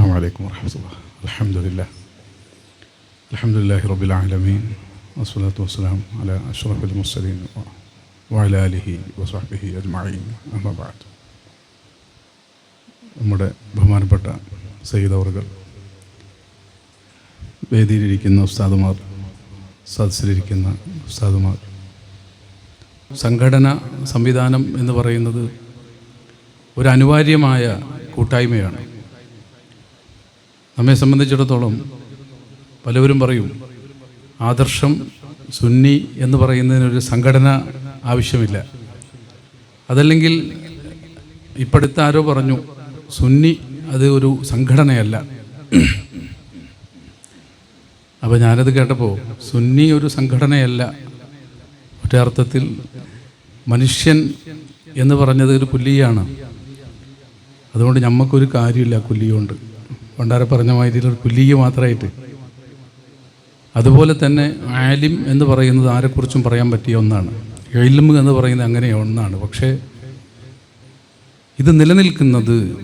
السلام عليكم ورحمة الله الحمد لله الحمد لله رب العالمين والصلاة والسلام على أشرف المرسلين وعلى آله وصحبه أجمعين أما بعد നമ്മുടെ ബഹുമാനപ്പെട്ട സയ്യിദ് അവർകൾ വേദിയിലിരിക്കുന്ന ഉസ്താദുമാർ സദസ്സിലിരിക്കുന്ന ഉസ്താദുമാർ സംഘടന സംവിധാനം എന്ന് പറയുന്നത് ഒരു അനിവാര്യമായ കൂട്ടായ്മയാണ് നമ്മെ സംബന്ധിച്ചിടത്തോളം പലവരും പറയും ആദർശം സുന്നി എന്ന് പറയുന്നതിനൊരു സംഘടന ആവശ്യമില്ല. അതല്ലെങ്കിൽ ഇപ്പോഴത്തെ ആരോ പറഞ്ഞു സുന്നി അത് ഒരു സംഘടനയല്ല. അപ്പോൾ ഞാനത് കേട്ടപ്പോൾ സുന്നി ഒരു സംഘടനയല്ല. ഒറ്റർത്ഥത്തിൽ മനുഷ്യൻ എന്ന് പറഞ്ഞത് ഒരു കുല്ലിയാണ് അതുകൊണ്ട് ഞമ്മക്കൊരു കാര്യമില്ല കുല്ലിയുണ്ട് പണ്ടാരെ പറഞ്ഞ മാതിരി ഒരു കുല്ലിക മാത്രമായിട്ട്. അതുപോലെ തന്നെ ആലിം എന്ന് പറയുന്നത് ആരെക്കുറിച്ചും പറയാൻ പറ്റിയ ഒന്നാണ്. എഴിലും എന്ന് പറയുന്നത് അങ്ങനെ ഒന്നാണ്. പക്ഷേ ഇത് നിലനിൽക്കുന്നത്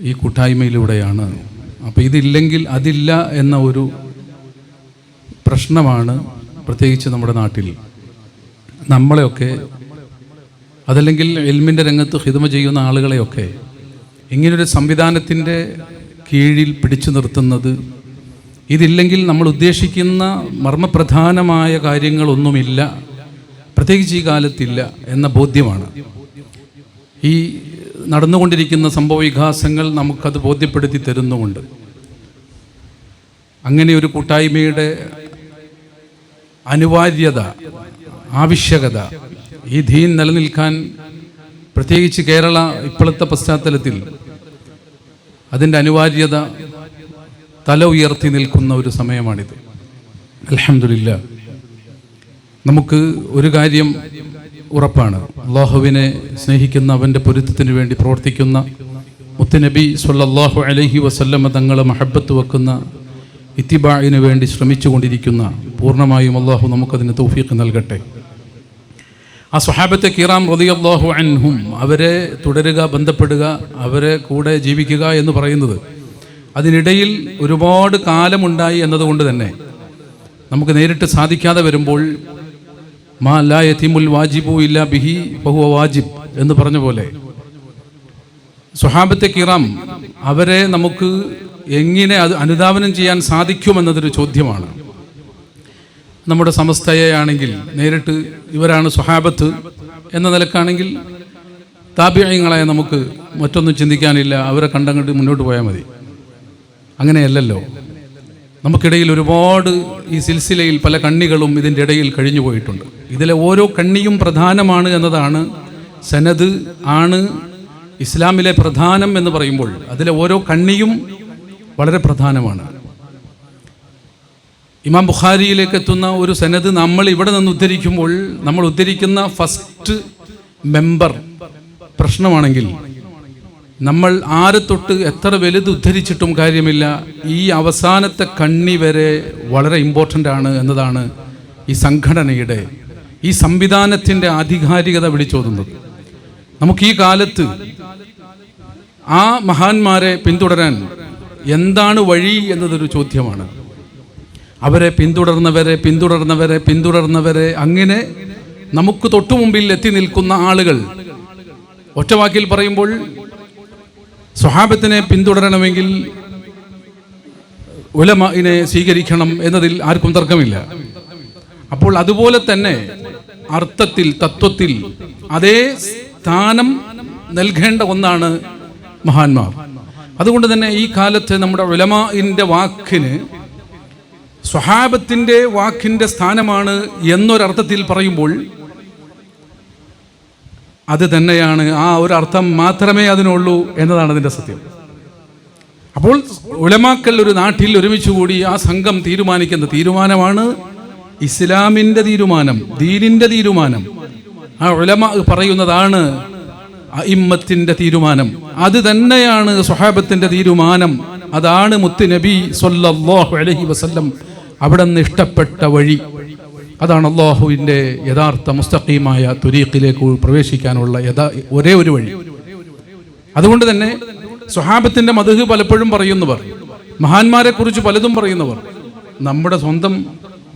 ഈ കൂട്ടായ്മയിലൂടെയാണ്. അപ്പോൾ ഇതില്ലെങ്കിൽ അതില്ല എന്ന ഒരു പ്രശ്നമാണ് പ്രത്യേകിച്ച് നമ്മുടെ നാട്ടിൽ. നമ്മളെയൊക്കെ അതല്ലെങ്കിൽ എൽമിന്റെ രംഗത്ത് ഹിതമ ചെയ്യുന്ന ആളുകളെയൊക്കെ ഇങ്ങനൊരു സംവിധാനത്തിന്റെ കീഴിൽ പിടിച്ചു നിർത്തുന്നത്. ഇതില്ലെങ്കിൽ നമ്മൾ ഉദ്ദേശിക്കുന്ന മർമ്മപ്രധാനമായ കാര്യങ്ങളൊന്നുമില്ല. പ്രത്യേകിച്ച് ഈ കാലത്തില്ല എന്ന ബോധ്യമാണ്. ഈ നടന്നുകൊണ്ടിരിക്കുന്ന സംഭവ വികാസങ്ങൾ നമുക്കത് ബോധ്യപ്പെടുത്തി തരുന്നുമുണ്ട്. അങ്ങനെ ഒരു കൂട്ടായ്മയുടെ അനിവാര്യത ആവശ്യകത ഈ ധീൻ നിലനിൽക്കാൻ പ്രത്യേകിച്ച് കേരള ഇപ്പോഴത്തെ പശ്ചാത്തലത്തിൽ അതിന്റെ അനിവാര്യത തല ഉയർത്തി നിൽക്കുന്ന ഒരു സമയമാണിത്. അലഹമില്ല നമുക്ക് ഒരു കാര്യം ഉറപ്പാണ്. അള്ളാഹുവിനെ സ്നേഹിക്കുന്ന അവന്റെ പൊരുത്തത്തിന് വേണ്ടി പ്രവർത്തിക്കുന്ന മുത്തുനബി സല്ലാഹു അലഹി വസല്ലമ തങ്ങളെ മഹബത്ത് വെക്കുന്ന ഇത്തിബായിന് വേണ്ടി ശ്രമിച്ചുകൊണ്ടിരിക്കുന്ന പൂർണമായും അള്ളാഹു നമുക്കതിന് തൗഫീഖ് നൽകട്ടെ. ആ സ്വഹാബത്തെ കിറാം റതിയല്ലാഹു അൻഹും അവരെ തുടരുക ബന്ധപ്പെടുക അവരെ കൂടെ ജീവിക്കുക എന്ന് പറയുന്നത് അതിനിടയിൽ ഒരുപാട് കാലമുണ്ടായി എന്നതുകൊണ്ട് തന്നെ നമുക്ക് നേരിട്ട് സാധിക്കാതെ വരുമ്പോൾ മാ ലാ യതീമുൽ വാജിബു ഇല്ല ബിഹി ബഹുവ വാജിബ് എന്ന് പറഞ്ഞ പോലെ സ്വഹാബത്തെ കിറാം അവരെ നമുക്ക് എങ്ങനെ അത് അനുധാവനം ചെയ്യാൻ സാധിക്കുമെന്നതൊരു ചോദ്യമാണ്. നമ്മുടെ സമസ്തയാണെങ്കിൽ നേരിട്ട് ഇവരാണ് സ്വഹാബത്ത് എന്ന നിലക്കാണെങ്കിൽ താപ്യങ്ങളായ നമുക്ക് മറ്റൊന്നും ചിന്തിക്കാനില്ല. അവരെ കണ്ടങ്ങോട്ട് മുന്നോട്ട് പോയാൽ മതി. അങ്ങനെയല്ലല്ലോ. നമുക്കിടയിൽ ഒരുപാട് ഈ സിൽസിലയിൽ പല കണ്ണികളും ഇതിന്റെ ഇടയിൽ കഴിഞ്ഞു പോയിട്ടുണ്ട്. ഇതിലെ ഓരോ കണ്ണിയും പ്രധാനമാണ് എന്നതാണ് സനദ് ആണ് ഇസ്ലാമിലെ പ്രധാനം എന്ന് പറയുമ്പോൾ അതിലെ ഓരോ കണ്ണിയും വളരെ പ്രധാനമാണ്. ഇമാം ബുഖാരിയിലേക്ക് എത്തുന്ന ഒരു സനത് നമ്മൾ ഇവിടെ നിന്ന് ഉദ്ധരിക്കുമ്പോൾ നമ്മൾ ഉദ്ധരിക്കുന്ന ഫസ്റ്റ് മെമ്പർ പ്രശ്നമാണെങ്കിൽ നമ്മൾ ആരെ തൊട്ട് എത്ര വലുത് ഉദ്ധരിച്ചിട്ടും കാര്യമില്ല. ഈ അവസാനത്തെ കണ്ണി വരെ വളരെ ഇമ്പോർട്ടന്റ് ആണ് എന്നതാണ് ഈ സംഘടനയുടെ ഈ സംവിധാനത്തിന്റെ ആധികാരികത വിളിച്ചോതുന്നത്. നമുക്ക് ഈ കാലത്ത് ആ മഹാന്മാരെ പിന്തുടരാൻ എന്താണ് വഴി എന്നതൊരു ചോദ്യമാണ്. അവരെ പിന്തുടർന്നവരെ പിന്തുടർന്നവരെ പിന്തുടർന്നവരെ. അങ്ങനെ നമുക്ക് തൊട്ടു മുമ്പിൽ എത്തി നിൽക്കുന്ന ആളുകൾ ഒറ്റവാക്കിൽ പറയുമ്പോൾ സ്വഹാബത്തിനെ പിന്തുടരണമെങ്കിൽ ഉലമയിനെ സ്വീകരിക്കണം എന്നതിൽ ആർക്കും തർക്കമില്ല. അപ്പോൾ അതുപോലെ തന്നെ അർത്ഥത്തിൽ തത്വത്തിൽ അതേ സ്ഥാനം നൽകേണ്ട ഒന്നാണ് മഹാന്മാർ. അതുകൊണ്ട് തന്നെ ഈ കാലത്ത് നമ്മുടെ ഉലമാഇന്റെ വാക്കിന് സ്വഹാബത്തിന്റെ വാക്കിന്റെ സ്ഥാനമാണ് എന്നൊരർത്ഥത്തിൽ പറയുമ്പോൾ അത് തന്നെയാണ്. ആ ഒരു അർത്ഥം മാത്രമേ അതിനുള്ളൂ എന്നതാണ് അതിന്റെ സത്യം. അപ്പോൾ ഉലമാക്കൽ ഒരു നാട്ടിൽ ഒരുമിച്ച് കൂടി ആ സംഘം തീരുമാനിക്കുന്ന തീരുമാനമാണ് ഇസ്ലാമിന്റെ തീരുമാനം ദീനിന്റെ തീരുമാനം. ആ ഉലമ പറയുന്നതാണ് അയിമ്മത്തിന്റെ തീരുമാനം. അത് തന്നെയാണ് സ്വഹാബത്തിന്റെ തീരുമാനം. അതാണ് മുത്ത് നബി സൊല്ലാഹു അലഹി വസല്ലം അവിടെ നിന്ന് ഇഷ്ടപ്പെട്ട വഴി. അതാണ് അള്ളാഹുവിന്റെ യഥാർത്ഥ മുസ്തഖീമായ തുരീഖിലേക്ക് പ്രവേശിക്കാനുള്ള യഥാ ഒരേ ഒരു വഴി. അതുകൊണ്ട് തന്നെ സ്വഹാബത്തിന്റെ മധുഹ് പലപ്പോഴും പറയുന്നവർ മഹാന്മാരെ കുറിച്ച് പലതും പറയുന്നവർ നമ്മുടെ സ്വന്തം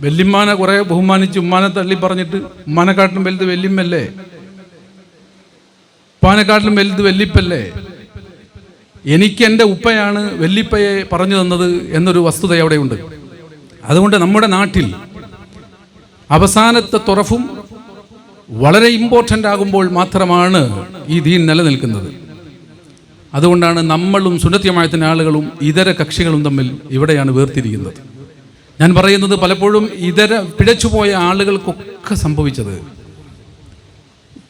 വെല്ലിമ്മാനെ കുറെ ബഹുമാനിച്ച് ഉമ്മാനെ തള്ളി പറഞ്ഞിട്ട് ഉമ്മാനെക്കാട്ടിലും വലുത് വെല്ലിമ്മല്ലേ? ഉപ്പാനെക്കാട്ടിലും വലുത് വെല്ലിപ്പല്ലേ? എനിക്ക് എന്റെ ഉപ്പയാണ് വെല്ലിപ്പയെ പറഞ്ഞു തന്നത് എന്നൊരു വസ്തുത അവിടെയുണ്ട്. അതുകൊണ്ട് നമ്മുടെ നാട്ടിൽ അവസാനത്തെ തുറഫും വളരെ ഇമ്പോർട്ടന്റ് ആകുമ്പോൾ മാത്രമാണ് ഈ ദീൻ നിലനിൽക്കുന്നത്. അതുകൊണ്ടാണ് നമ്മളും സുന്നത്യമായത്തിന്റെ ആളുകളും ഇതര കക്ഷികളും തമ്മിൽ ഇവിടെയാണ് വേർതിരിക്കുന്നത് ഞാൻ പറയുന്നത് പലപ്പോഴും ഇതര പിഴച്ചുപോയ ആളുകൾക്കൊക്കെ സംഭവിച്ചത്.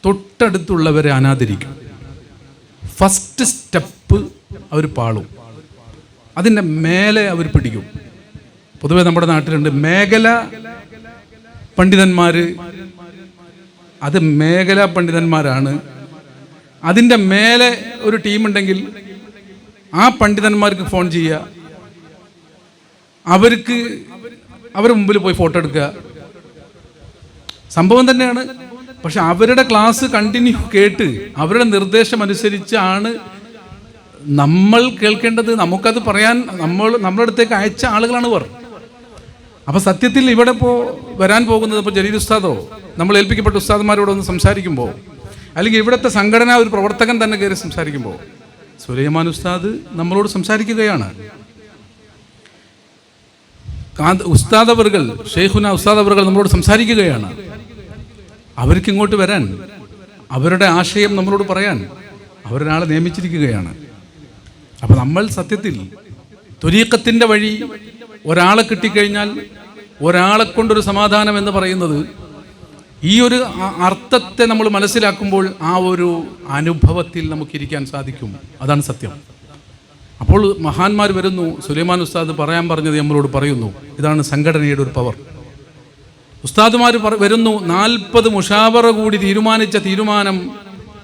തൊട്ടടുത്തുള്ളവരെ അനാദരിക്കും. ഫസ്റ്റ് സ്റ്റെപ്പ് അവർ പാളും. അതിന്റെ മേലെ അവർ പിടിക്കും. പൊതുവെ നമ്മുടെ നാട്ടിലുണ്ട് മേഖല പണ്ഡിതന്മാർ അത് മേഖലാ പണ്ഡിതന്മാരാണ്. അതിന്റെ മേലെ ഒരു ടീമുണ്ടെങ്കിൽ ആ പണ്ഡിതന്മാർക്ക് ഫോൺ ചെയ്യുക. അവർക്ക് അവരുടെ മുമ്പിൽ പോയി ഫോട്ടോ എടുക്കുക. സംഭവം തന്നെയാണ്. പക്ഷെ അവരുടെ ക്ലാസ് കണ്ടിന്യൂ കേട്ട് അവരുടെ നിർദ്ദേശം അനുസരിച്ചാണ് നമ്മൾ കേൾക്കേണ്ടത്. നമുക്കത് പറയാൻ നമ്മൾ നമ്മളടുത്തേക്ക് അയച്ച ആളുകളാണ് ഇവർ. അപ്പൊ സത്യത്തിൽ ഇവിടെ ഇപ്പോൾ വരാൻ പോകുന്നത് ഇപ്പോൾ ജലീൽ ഉസ്താദോ? നമ്മൾ ഏൽപ്പിക്കപ്പെട്ട ഉസ്താദന്മാരോടൊന്ന് സംസാരിക്കുമ്പോൾ അല്ലെങ്കിൽ ഇവിടുത്തെ സംഘടന ഒരു പ്രവർത്തകൻ തന്നെ കയറി സംസാരിക്കുമ്പോൾ സുലൈമാൻ ഉസ്താദ് നമ്മളോട് സംസാരിക്കുകയാണ്. ഉസ്താദ് ഉസ്താദവറുകൾ ഷെയ്ഖുന ഉസ്താദവറുകൾ നമ്മളോട് സംസാരിക്കുകയാണ്. അവർക്ക് ഇങ്ങോട്ട് വരാൻ അവരുടെ ആശയം നമ്മളോട് പറയാൻ അവരൊരാളെ നിയമിച്ചിരിക്കുകയാണ്. അപ്പൊ നമ്മൾ സത്യത്തിൽ ത്വരീക്കത്തിന്റെ വഴി ഒരാളെ കിട്ടിക്കഴിഞ്ഞാൽ ഒരാളെ കൊണ്ടൊരു സമാധാനം എന്ന് പറയുന്നത് ഈ ഒരു അർത്ഥത്തെ നമ്മൾ മനസ്സിലാക്കുമ്പോൾ ആ ഒരു അനുഭവത്തിൽ നമുക്കിരിക്കാൻ സാധിക്കും. അതാണ് സത്യം. അപ്പോൾ മഹാന്മാർ വരുന്നു. സുലൈമാൻ ഉസ്താദ് പറയാൻ പറഞ്ഞത് നമ്മളോട് പറയുന്നു. ഇതാണ് സംഘടനയുടെ ഒരു പവർ. ഉസ്താദുമാർ വരുന്നു. നാൽപ്പത് മുഷാവറ കൂടി തീരുമാനിച്ച തീരുമാനം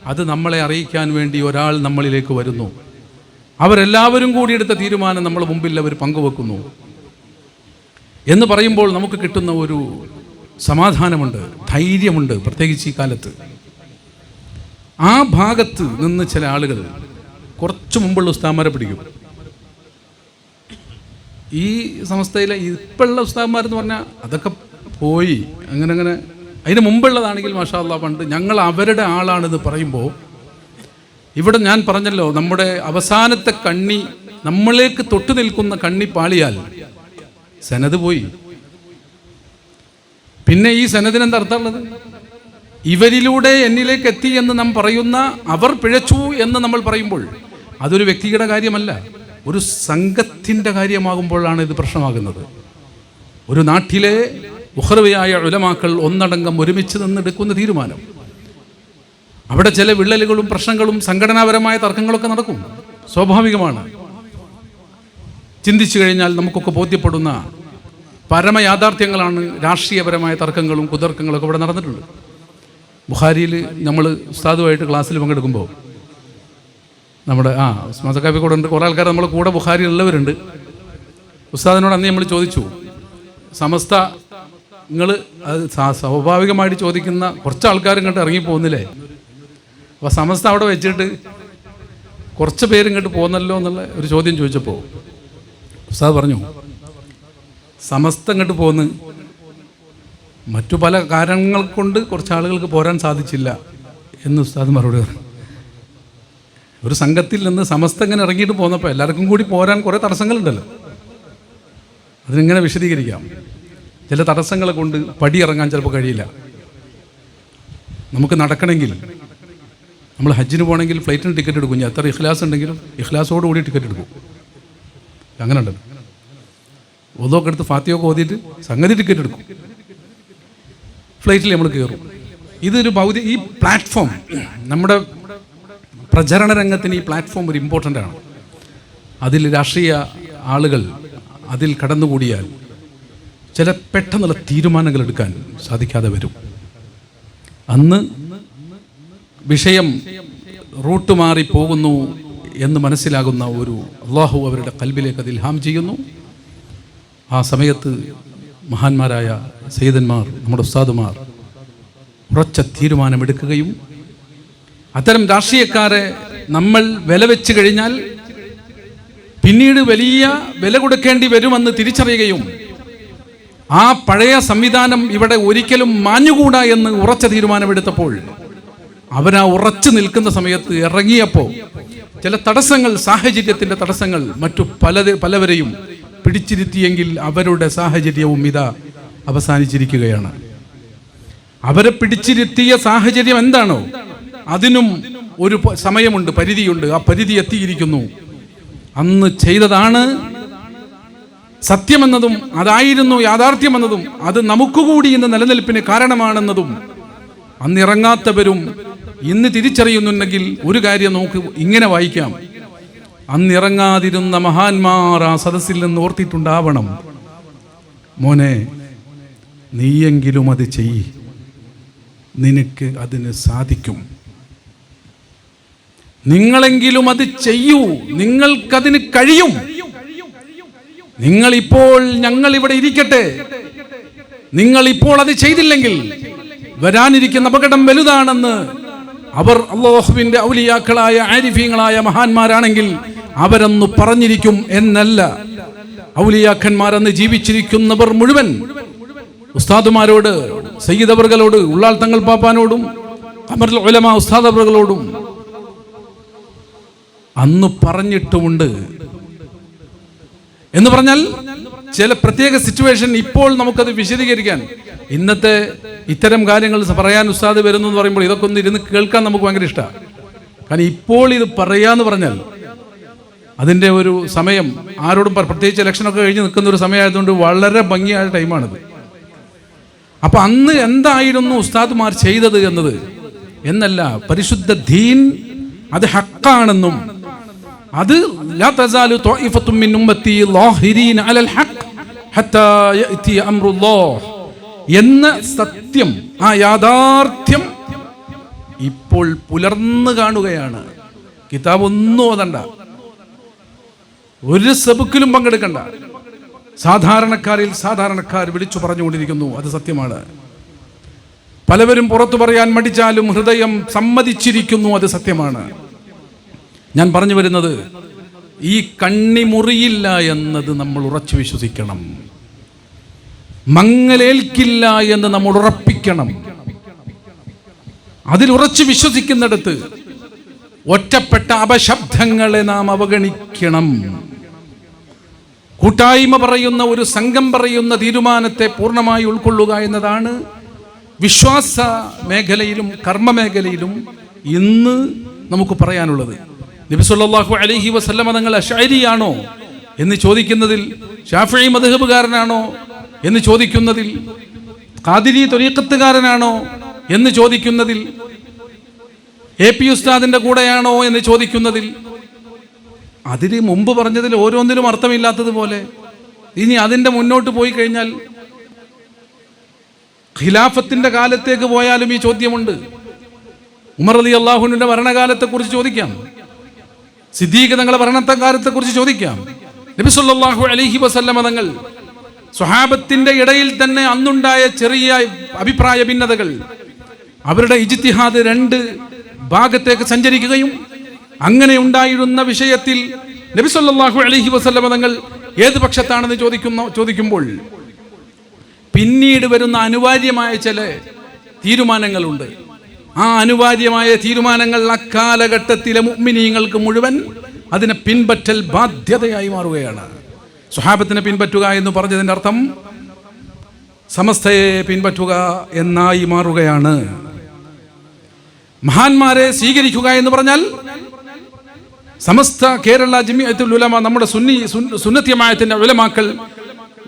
അത് നമ്മളെ അറിയിക്കാൻ വേണ്ടി ഒരാൾ നമ്മളിലേക്ക് വരുന്നു. അവരെല്ലാവരും കൂടി എടുത്ത തീരുമാനം നമ്മൾ മുമ്പിൽ അവർ പങ്കുവെക്കുന്നു. എന്ന് പറയുമ്പോൾ നമുക്ക് കിട്ടുന്ന ഒരു സമാധാനമുണ്ട് ധൈര്യമുണ്ട് പ്രത്യേകിച്ച് ഈ കാലത്ത്. ആ ഭാഗത്ത് നിന്ന് ചില ആളുകൾ കുറച്ച് മുമ്പുള്ള ഉസ്താമാരെ പിടിക്കും. ഈ സംസ്ഥയിലെ ഇപ്പോഴുള്ള ഉസ്താദ്മാരെന്ന് പറഞ്ഞാൽ അതൊക്കെ പോയി അങ്ങനെ അങ്ങനെ. അതിന് മുമ്പുള്ളതാണെങ്കിൽ മാഷാ അള്ളാ പണ്ട് ഞങ്ങൾ അവരുടെ ആളാണെന്ന് പറയുമ്പോൾ ഇവിടെ ഞാൻ പറഞ്ഞല്ലോ നമ്മുടെ അവസാനത്തെ കണ്ണി നമ്മളിലേക്ക് തൊട്ടു നിൽക്കുന്ന കണ്ണി പാളിയാൽ സനത് പോയി. പിന്നെ ഈ സനദിന് എന്താ അർത്ഥമുള്ളത് ഇവരിലൂടെ എന്നിലേക്ക് എത്തി എന്ന് നാം പറയുന്ന അവർ പിഴച്ചു എന്ന് നമ്മൾ പറയുമ്പോൾ അതൊരു വ്യക്തിയുടെ കാര്യമല്ല ഒരു സംഘത്തിന്റെ കാര്യമാകുമ്പോഴാണ് ഇത് പ്രശ്നമാകുന്നത്. ഒരു നാട്ടിലെ ഉഹർവയായ ഉലമാക്കൾ ഒന്നടങ്കം ഒരുമിച്ച് നിന്ന് നിന്നെടുക്കുന്ന തീരുമാനം. അവിടെ ചില വിള്ളലുകളും പ്രശ്നങ്ങളും സംഘടനാപരമായ തർക്കങ്ങളൊക്കെ നടക്കും. സ്വാഭാവികമാണ്. ചിന്തിച്ചു കഴിഞ്ഞാൽ നമുക്കൊക്കെ ബോധ്യപ്പെടുന്ന പരമയാഥാർത്ഥ്യങ്ങളാണ് രാഷ്ട്രീയപരമായ തർക്കങ്ങളും കുതർക്കങ്ങളൊക്കെ ഇവിടെ നടന്നിട്ടുണ്ട്. ബുഹാരിയിൽ നമ്മൾ ഉസ്താദുമായിട്ട് ക്ലാസ്സിൽ പങ്കെടുക്കുമ്പോൾ നമ്മുടെ ആ ഉസ്മാസക്കാപ്പി കൂടെ ഉണ്ട്. കുറേ ആൾക്കാർ നമ്മളെ കൂടെ ബുഹാരി ഉള്ളവരുണ്ട്. ഉസ്താദിനോട് അന്ന് നമ്മൾ ചോദിച്ചു സമസ്ത നിങ്ങൾ സ്വാഭാവികമായിട്ട് ചോദിക്കുന്ന കുറച്ച് ആൾക്കാർ ഇങ്ങോട്ട് ഇറങ്ങിപ്പോകുന്നില്ലേ? അപ്പോൾ സമസ്ത അവിടെ വെച്ചിട്ട് കുറച്ച് പേര് ഇങ്ങോട്ട് പോകുന്നല്ലോ എന്നുള്ള ഒരു ചോദ്യം ചോദിച്ചപ്പോൾ ഉസ്താദ് പറഞ്ഞു സമസ്ത ഇങ്ങോട്ട് പോന്ന്. മറ്റു പല കാരണങ്ങൾ കൊണ്ട് കുറച്ച് ആളുകൾക്ക് പോരാൻ സാധിച്ചില്ല. എന്ന് ഉസ്താദ് മറുപടി പറഞ്ഞു. ഒരു സംഘത്തിൽ നിന്ന് സമസ്ത ഇങ്ങനെ ഇറങ്ങിയിട്ട് പോന്നപ്പോൾ എല്ലാവർക്കും കൂടി പോരാൻ കുറേ തടസ്സങ്ങളുണ്ടല്ലോ. അതിനെങ്ങനെ വിശദീകരിക്കാം. ചില തടസ്സങ്ങളെ കൊണ്ട് പടി ഇറങ്ങാൻ ചിലപ്പോൾ കഴിയില്ല. നമുക്ക് നടക്കണമെങ്കിൽ നമ്മൾ ഹജ്ജിന് പോകണമെങ്കിൽ ഫ്ലൈറ്റിന് ടിക്കറ്റ് എടുക്കും. എത്ര ഇഖ്ലാസ് ഉണ്ടെങ്കിലും ഇഖ്ലാസോട് കൂടി ടിക്കറ്റ് എടുക്കും. അങ്ങനെ ഉണ്ടല്ലോ ഒതൊക്കെ എടുത്ത് ഫാത്തിയൊക്കെ ഓതിയിട്ട് സംഗതി ടിക്കറ്റ് എടുക്കും. ഫ്ലൈറ്റിൽ നമ്മൾ കയറും ഇതൊരു ഭൗതിക ഈ പ്ലാറ്റ്ഫോം നമ്മുടെ പ്രചരണ രംഗത്തിന് ഈ പ്ലാറ്റ്ഫോം ഒരു ഇമ്പോർട്ടന്റ് ആണ്. അതിൽ രാഷ്ട്രീയ ആളുകൾ അതിൽ കടന്നുകൂടിയാൽ ചില പെട്ടെന്നുള്ള തീരുമാനങ്ങൾ എടുക്കാൻ സാധിക്കാതെ വരും. അന്ന് വിഷയം റൂട്ട് മാറി പോകുന്നു എന്ന് മനസ്സിലാകുന്ന ഒരു അള്ളാഹു അവരുടെ കൽബിലേക്ക് അത് ഇൽഹാം ചെയ്യുന്നു. ആ സമയത്ത് മഹാന്മാരായ സയ്യിദന്മാർ നമ്മുടെ ഉസ്താദുമാർ ഉറച്ച തീരുമാനമെടുക്കുകയും അത്തരം രാഷ്ട്രീയക്കാരെ നമ്മൾ വില വെച്ച് കഴിഞ്ഞാൽ പിന്നീട് വലിയ വില കൊടുക്കേണ്ടി വരുമെന്ന് തിരിച്ചറിയുകയും ആ പഴയ സംവിധാനം ഇവിടെ ഒരിക്കലും മാഞ്ഞുകൂടാ എന്ന് ഉറച്ച തീരുമാനമെടുത്തപ്പോൾ അവരാ ഉറച്ചു നിൽക്കുന്ന സമയത്ത് ഇറങ്ങിയപ്പോൾ ചില തടസ്സങ്ങൾ സാഹചര്യത്തിന്റെ തടസ്സങ്ങൾ മറ്റു പല പലവരെയും പിടിച്ചിരുത്തിയെങ്കിൽ അവരുടെ സാഹചര്യവും ഇതാ അവസാനിച്ചിരിക്കുകയാണ്. അവരെ പിടിച്ചിരുത്തിയ സാഹചര്യം എന്താണോ അതിനും ഒരു സമയമുണ്ട് പരിധിയുണ്ട്. ആ പരിധി എത്തിയിരിക്കുന്നു. അന്ന് ചെയ്തതാണ് സത്യമെന്നതും അതായിരുന്നു യാഥാർത്ഥ്യമെന്നതും അത് നമുക്കുകൂടി ഇന്ന് നിലനിൽപ്പിന് കാരണമാണെന്നതും അന്നിറങ്ങാത്തവരും ഇന്ന് തിരിച്ചറിയുന്നുണ്ടെങ്കിൽ ഒരു കാര്യം നമുക്ക് ഇങ്ങനെ വായിക്കാം. അന്നിറങ്ങാതിരുന്ന മഹാന്മാർ ആ സദസ്സിൽ നിന്ന് ഓർത്തിട്ടുണ്ടാവണം. മോനെ നീയെങ്കിലും അത് ചെയ്യ്. നിനക്ക് അതിന് സാധിക്കും. നിങ്ങളെങ്കിലും അത് ചെയ്യൂ. നിങ്ങൾക്കതിന് കഴിയും. നിങ്ങൾ ഇപ്പോൾ ഞങ്ങൾ ഇവിടെ ഇരിക്കട്ടെ. നിങ്ങൾ ഇപ്പോൾ അത് ചെയ്തില്ലെങ്കിൽ വരാനിരിക്കുന്ന അപകടം വലുതാണെന്ന് അവർ അള്ളാഹുവിന്റെ ഔലിയാക്കളായ ആരിഫീങ്ങളായ മഹാന്മാരാണെങ്കിൽ അവരന്ന് പറഞ്ഞിരിക്കും എന്നല്ല. ഔലിയാക്കന്മാരെന്ന് ജീവിച്ചിരിക്കുന്നവർ മുഴുവൻ ഉസ്താദുമാരോട് സയ്യിദ് ഉള്ളാൽ ഉള്ളാൾ തങ്ങൾ പാപ്പാനോടും അമർ ഉലമ ഉസ്താദ് അവർകളോടും അന്ന് പറഞ്ഞിട്ടുമുണ്ട്. എന്ന് പറഞ്ഞാൽ ചില പ്രത്യേക സിറ്റുവേഷൻ ഇപ്പോൾ നമുക്കത് വിശദീകരിക്കാൻ. ഇന്നത്തെ ഇത്തരം കാര്യങ്ങൾ പറയാൻ ഉസ്താദ് വരുന്നു എന്ന് പറയുമ്പോൾ ഇതൊക്കെ ഒന്ന് ഇരുന്ന് കേൾക്കാൻ നമുക്ക് ഭയങ്കര ഇഷ്ടമാണ് കാരണം ഇപ്പോൾ ഇത് പറയാന്ന് പറഞ്ഞാൽ അതിന്റെ ഒരു സമയം ആരോടും പ്രത്യേകിച്ച് ഇലക്ഷനൊക്കെ കഴിഞ്ഞ് നിൽക്കുന്ന ഒരു സമയമായതുകൊണ്ട് വളരെ ഭംഗിയായ ടൈമാണിത് അപ്പൊ അന്ന് എന്തായിരുന്നു ഉസ്താദ്മാർ ചെയ്തത് എന്നത്? എന്നല്ല പരിശുദ്ധ ദീൻ അത് ഹക്കാണെന്നും അത് ലാ തസാലു ത്വായിഫത്തും മിൻ ഉമ്മത്തി ളാഹിരീന അലൽ ഹഖ്. എന്ന സത്യം ആ യാഥാർത്ഥ്യം ഇപ്പോൾ പുലർന്നു കാണുകയാണ്. കിതാബ് ഒന്നും ഓതണ്ട. ഒരു സബുക്കിലും പങ്കെടുക്കണ്ട. സാധാരണക്കാരിൽ സാധാരണക്കാർ വിളിച്ചു പറഞ്ഞുകൊണ്ടിരിക്കുന്നു അത് സത്യമാണ്. പലവരും പുറത്തു പറയാൻ മടിച്ചാലും ഹൃദയം സമ്മതിച്ചിരിക്കുന്നു അത് സത്യമാണ്. ഞാൻ പറഞ്ഞു വരുന്നത് ഈ കണ്ണി മുറിയില്ല എന്നത് നമ്മൾ ഉറച്ചു വിശ്വസിക്കണം. മങ്ങലേൽക്കില്ല എന്ന് നമ്മൾ ഉറപ്പിക്കണം. അതിൽ ഉറച്ചു വിശ്വസിക്കുന്നിടത്ത് ഒറ്റപ്പെട്ട അപശബ്ദങ്ങളെ നാം അവഗണിക്കണം. കൂട്ടായ്മ പറയുന്ന ഒരു സംഘം പറയുന്ന തീരുമാനത്തെ പൂർണമായി ഉൾക്കൊള്ളുക എന്നതാണ് വിശ്വാസ മേഖലയിലും കർമ്മ മേഖലയിലും ഇന്ന് നമുക്ക് പറയാനുള്ളത്. നബിസുല്ലാഹു അലൈഹി വസല്ലമ തങ്ങൾ അഷാരിയാണോ എന്ന് ചോദിക്കുന്നതിൽ ഷാഫി മധുഹബുകാരനാണോ എന്ന് ചോദിക്കുന്നതിൽ ഖാദിരി തൊരീക്കത്തുകാരനാണോ എന്ന് ചോദിക്കുന്നതിൽ എ പി ഉസ്താദിന്റെ കൂടെയാണോ എന്ന് ചോദിക്കുന്നതിൽ അതിന് മുമ്പ് പറഞ്ഞതിൽ ഓരോന്നിലും അർത്ഥമില്ലാത്തതുപോലെ ഇനി അതിന്റെ മുന്നോട്ട് പോയി കഴിഞ്ഞാൽ ഖിലാഫത്തിന്റെ കാലത്തേക്ക് പോയാലും ഈ ചോദ്യമുണ്ട്. ഉമർ അലി അള്ളാഹുവിന്റെ ഭരണകാലത്തെക്കുറിച്ച് ചോദിക്കാം. സിദ്ദീഖ് തങ്ങളെ ഭരണത്തെ കാലത്തെക്കുറിച്ച് ചോദിക്കാം. നബി സല്ലല്ലാഹു അലൈഹി വസല്ലമ തങ്ങൾ സ്വഹാബത്തിന്റെ ഇടയിൽ തന്നെ അന്നുണ്ടായ ചെറിയ അഭിപ്രായ ഭിന്നതകൾ അവരുടെ ഇജിത്തിഹാദ് രണ്ട് ഭാഗത്തേക്ക് സഞ്ചരിക്കുകയും അങ്ങനെ ഉണ്ടായിരുന്ന വിഷയത്തിൽ നബി സല്ലല്ലാഹു അലൈഹി വസല്ലമ തങ്ങൾ ഏത് പക്ഷത്താണെന്ന് ചോദിക്കുന്ന ചോദിക്കുമ്പോൾ പിന്നീട് വരുന്ന അനിവാര്യമായ ചില തീരുമാനങ്ങളുണ്ട്. ആ അനിവാര്യമായ തീരുമാനങ്ങൾ അക്കാലഘട്ടത്തിലെ മുഗ്മിനീങ്ങൾക്ക് മുഴുവൻ അതിനെ പിൻപറ്റൽ ബാധ്യതയായി മാറുകയാണ്. സ്വഹാബത്തിനെ പിൻപറ്റുക എന്ന് പറഞ്ഞതിന്റെ അർത്ഥം സമസ്തയെ പിൻപറ്റുക എന്നായി മാറുകയാണ്. മഹാന്മാരെ സ്വീകരിക്കുക എന്ന് പറഞ്ഞാൽ സമസ്ത കേരള ജമിയത്തുൽ ഉലമ നമ്മുടെ സുന്നി സുന്നത്യമായത്തിന്റെ ഉലമാക്കൾ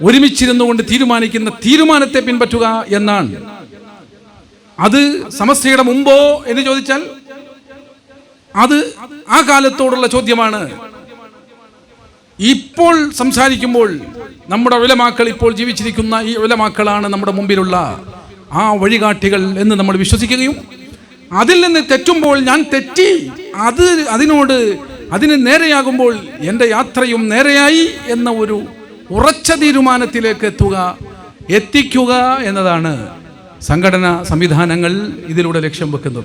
ഒരുമിച്ചിരുന്നു കൊണ്ട് തീരുമാനിക്കുന്ന തീരുമാനത്തെ പിൻപറ്റുക എന്നാണ്. അത് സമസ്തയുടെ മുമ്പോ എന്ന് ചോദിച്ചാൽ അത് ആ കാലത്തോടുള്ള ചോദ്യമാണ്. ഇപ്പോൾ സംസാരിക്കുമ്പോൾ നമ്മുടെ ഉലമാക്കൾ ഇപ്പോൾ ജീവിച്ചിരിക്കുന്ന ഈ ഉലമാക്കളാണ് നമ്മുടെ മുമ്പിലുള്ള ആ വഴികാട്ടികൾ എന്ന് നമ്മൾ വിശ്വസിക്കുകയും അതിൽ നിന്ന് തെറ്റുമ്പോൾ ഞാൻ തെറ്റി അത് അതിനോട് അതിന് നേരെയാകുമ്പോൾ എന്റെ യാത്രയും നേരെയായി എന്ന ഒരു ഉറച്ച തീരുമാനത്തിലേക്ക് എത്തുക എത്തിക്കുക എന്നതാണ് സംഘടന സംവിധാനങ്ങൾ ഇതിലൂടെ ലക്ഷ്യം വെക്കുന്നത്.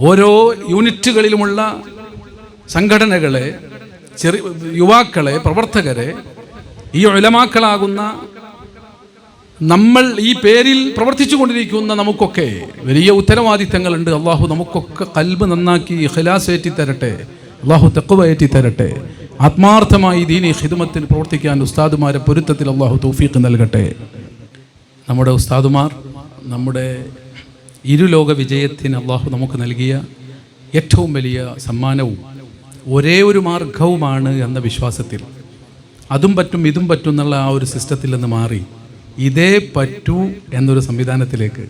ഓരോ യൂണിറ്റുകളിലുമുള്ള സംഘടനകളെ ചെറിയ യുവാക്കളെ പ്രവർത്തകരെ ഈ ഒലമാക്കളാകുന്ന നമ്മൾ ഈ പേരിൽ പ്രവർത്തിച്ചു കൊണ്ടിരിക്കുന്ന നമുക്കൊക്കെ വലിയ ഉത്തരവാദിത്തങ്ങളുണ്ട്. അള്ളാഹു നമുക്കൊക്കെ കൽബ് നന്നാക്കി ഖിലാസ് ഏറ്റി തരട്ടെ അള്ളാഹു തെക്കുവ ഏറ്റി തരട്ടെ ആത്മാർത്ഥമായി ദീനി ഹിദുമത്തിൽ പ്രവർത്തിക്കാൻ ഉസ്താദുമാരെ പൊരുത്തത്തിൽ അള്ളാഹു തൗഫീഖ് നൽകട്ടെ. നമ്മുടെ ഉസ്താദുമാർ നമ്മുടെ ഇരുലോക വിജയത്തിന് അള്ളാഹു നമുക്ക് നൽകിയ ഏറ്റവും വലിയ സമ്മാനവും ഒരേ ഒരു മാർഗവുമാണ് എന്ന വിശ്വാസത്തിൽ. അതും പറ്റും ഇതും പറ്റും എന്നുള്ള ആ ഒരു സിസ്റ്റത്തിൽ നിന്ന് മാറി. ഇതേ പറ്റൂ എന്നൊരു സംവിധാനത്തിലേക്ക്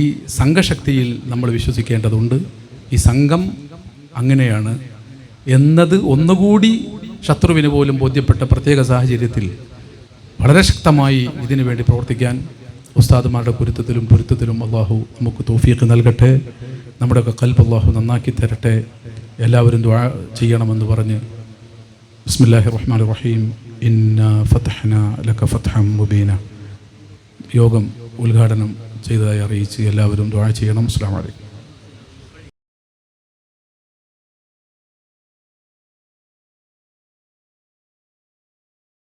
ഈ സംഘശക്തിയിൽ നമ്മൾ വിശ്വസിക്കേണ്ടതുണ്ട്. ഈ സംഘം അങ്ങനെയാണ് എന്നത് ഒന്നുകൂടി ശത്രുവിന് പോലും ബോധ്യപ്പെട്ട പ്രത്യേക സാഹചര്യത്തിൽ വളരെ ശക്തമായി ഇതിനു വേണ്ടി പ്രവർത്തിക്കാൻ ഉസ്താദുമാരുടെ പൊരുത്തത്തിലും പൊരുത്തത്തിലും അള്ളാഹു നമുക്ക് തോഫീക്ക് നൽകട്ടെ. നമ്മുടെയൊക്കെ കൽപ്പ് അള്ളാഹു നന്നാക്കി തരട്ടെ. എല്ലാവരും ദ്വാ ചെയ്യണമെന്ന് പറഞ്ഞ്. ബിസ്മില്ലാഹി റഹ്മാൻ റഹീം. ഇന്ന ഫത്തഹന ലക ഫത്ഹം മുബീന. യോഗം ഉദ്ഘാടനം ചെയ്തതായി അറിയിച്ച് എല്ലാവരും ദ്വാ ചെയ്യണം. അസ്സാം വലൈക്കും